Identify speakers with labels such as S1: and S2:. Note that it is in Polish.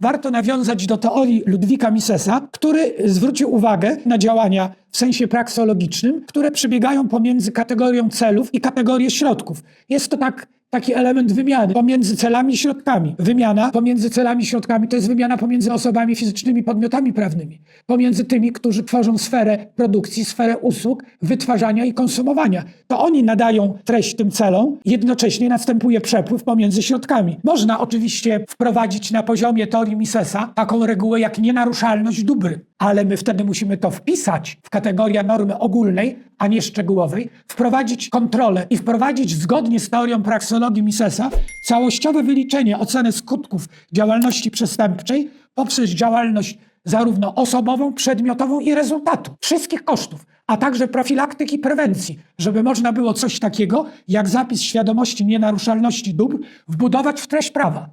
S1: warto nawiązać do teorii Ludwika Misesa, który zwrócił uwagę na działania w sensie praksologicznym, które przebiegają pomiędzy kategorią celów i kategorią środków. Jest to tak, taki element wymiany pomiędzy celami i środkami. Wymiana pomiędzy celami i środkami to jest wymiana pomiędzy osobami fizycznymi, podmiotami prawnymi, pomiędzy tymi, którzy tworzą sferę produkcji, sferę usług, wytwarzania i konsumowania. To oni nadają treść tym celom, jednocześnie następuje przepływ pomiędzy środkami. Można oczywiście wprowadzić na poziomie teorii Misesa taką regułę jak nienaruszalność dóbr, ale my wtedy musimy to wpisać w kategorię normy ogólnej, a nie szczegółowej, wprowadzić kontrolę i wprowadzić zgodnie z teorią praksologii Misesa całościowe wyliczenie oceny skutków działalności przestępczej poprzez działalność zarówno osobową, przedmiotową i rezultatu. Wszystkich kosztów, a także profilaktyki prewencji, żeby można było coś takiego jak zapis świadomości nienaruszalności dóbr wbudować w treść prawa.